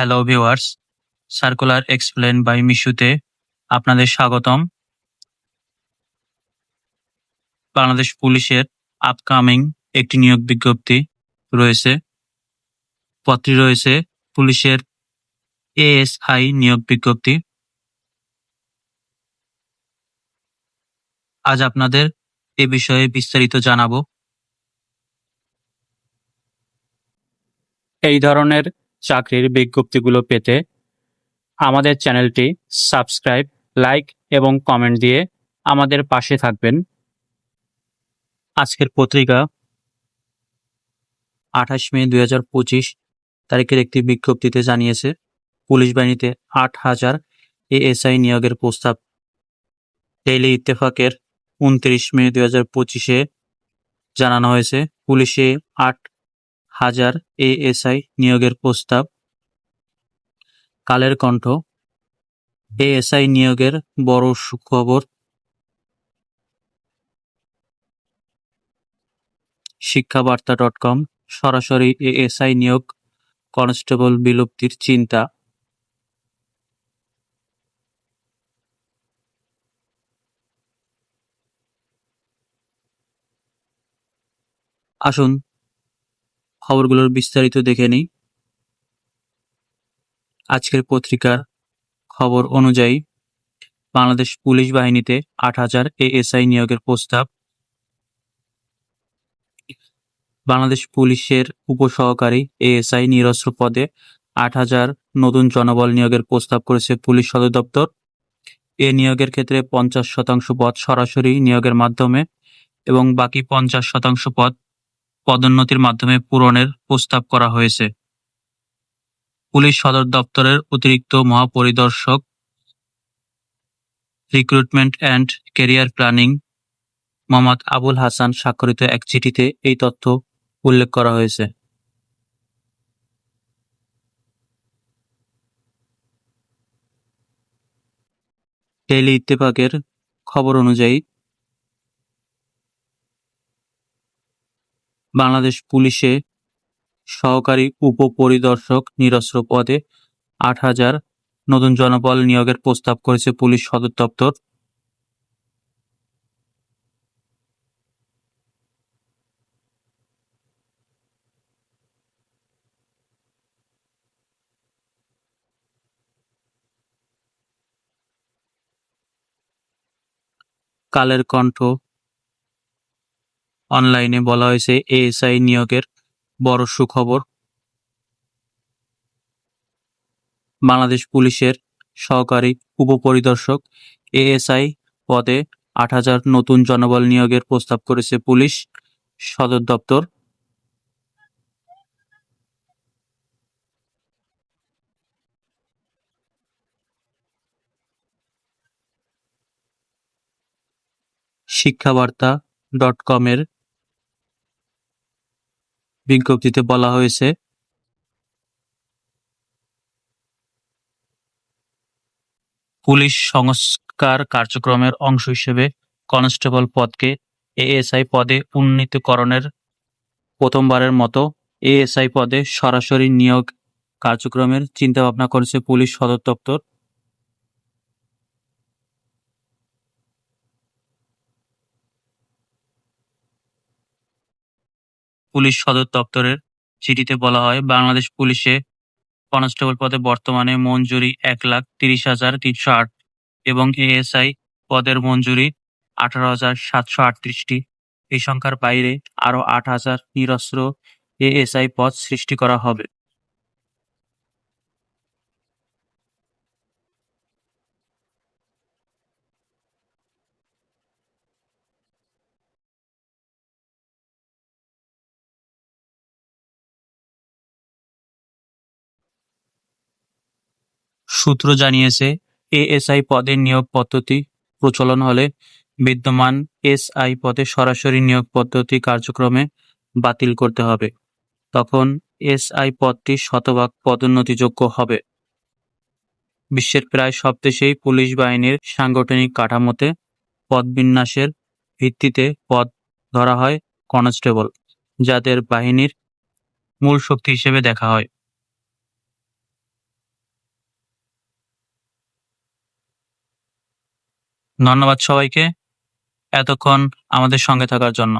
Hello viewers circular explain by মিশুতে আপনাদের স্বাগতম। বাংলাদেশ পুলিশের আপকামিং একটি নিয়োগ বিজ্ঞপ্তি রয়েছে। পদটি রয়েছে পুলিশের এএসআই নিয়োগ বিজ্ঞপ্তি। আজ আপনাদের এ বিষয়ে বিস্তারিত জানাব। এই ধরনের চাকরির বিজ্ঞপ্তিগুলো পেতে আমাদের চ্যানেলটি সাবস্ক্রাইব, লাইক এবং কমেন্ট দিয়ে আমাদের পাশে থাকবেন। আজকের পত্রিকা আঠাশ মে দুই হাজার পঁচিশ তারিখের একটি বিজ্ঞপ্তিতে জানিয়েছে, পুলিশ বাহিনীতে আট হাজার এএসআই নিয়োগের প্রস্তাব। ডেইলি ইত্তেফাকের উনত্রিশ মে দুই হাজার পঁচিশে জানানো হয়েছে, পুলিশে আট হাজার এএসআই নিয়োগের প্রস্তাব। কালের কণ্ঠ, এএসআই নিয়োগের বড় সুখবর। শিক্ষাবার্তা ডট কম, সরাসরি এএসআই নিয়োগ, কনস্টেবল বিলুপ্তির চিন্তা। আসুন খবরগুলোর বিস্তারিত দেখে নিই। আজকের পত্রিকার খবর অনুযায়ী বাংলাদেশ পুলিশ বাহিনীতে আট হাজার এএসআই নিয়োগের প্রস্তাব। বাংলাদেশ পুলিশের উপসহকারী এএসআই নিরস্ত্র পদে আট হাজার নতুন জনবল নিয়োগের প্রস্তাব করেছে পুলিশ সদর দপ্তর। এ নিয়োগের ক্ষেত্রে পঞ্চাশ শতাংশ পদ সরাসরি নিয়োগের মাধ্যমে এবং বাকি পঞ্চাশ শতাংশ পদ পদোন্নতির মাধ্যমে পূরণের প্রস্তাব করা হয়েছে। পুলিশ সদর দপ্তরের অতিরিক্ত মহাপরিদর্শক, recruitment and career planning, Mohammad Abul Hasan স্বাক্ষরিত এক চিঠিতে এই তথ্য উল্লেখ করা হয়েছে। ডেইলি ইত্তেফাকের খবর অনুযায়ী বাংলাদেশ পুলিশে সহকারী উপপরিদর্শক নিরস্ত্র পদে আট হাজার নতুন জনবল নিয়োগের প্রস্তাব করেছে পুলিশ সদর দপ্তর। কালের কণ্ঠ অনলাইনে বলা হয়েছে এএসআই নিয়োগের বড় সুখবর। বাংলাদেশ পুলিশের সহকারী উপপরিদর্শক এএসআই পদে আট হাজার নতুন জনবল নিয়োগের প্রস্তাব করেছে পুলিশ সদর দপ্তর। শিক্ষাবার্তা ডট কমের বিজ্ঞপ্তিতে বলা হয়েছে। পুলিশ সংস্কার কার্যক্রমের অংশ হিসেবে কনস্টেবল পদকে এএসআই পদে উন্নীতকরণের প্রথমবারের মতো এএসআই পদে সরাসরি নিয়োগ কার্যক্রমের চিন্তাভাবনা করেছে পুলিশ সদর দপ্তর। পুলিশ সদর দপ্তরের চিঠিতে বলা হয়, বাংলাদেশ পুলিশে কনস্টেবল পদে বর্তমানে মঞ্জুরি এক লাখ তিরিশ হাজার তিনশো আট এবং এএসআই পদের মঞ্জুরি আঠারো হাজার সাতশো আটত্রিশটি। এই সংখ্যার বাইরে আরও আট হাজার নিরস্ত্র এএসআই পদ সৃষ্টি করা হবে। সূত্র জানিয়েছে, এএসআই পদে নিয়োগ পদ্ধতি প্রচলন হলে বিদ্যমান এসআই পদে সরাসরি নিয়োগ পদ্ধতি কার্যক্রমে বাতিল করতে হবে। তখন এসআই পদটি শতভাগ পদোন্নতিযোগ্য হবে। বিশ্বের প্রায় সব দেশেই পুলিশ বাহিনীর সাংগঠনিক কাঠামোতে পদবিন্যাসের ভিত্তিতে পদ ধরা হয় কনস্টেবল, যাদের বাহিনীর মূল শক্তি হিসেবে দেখা হয়। ধন্যবাদ সবাইকে এতক্ষণ আমাদের সঙ্গে থাকার জন্য।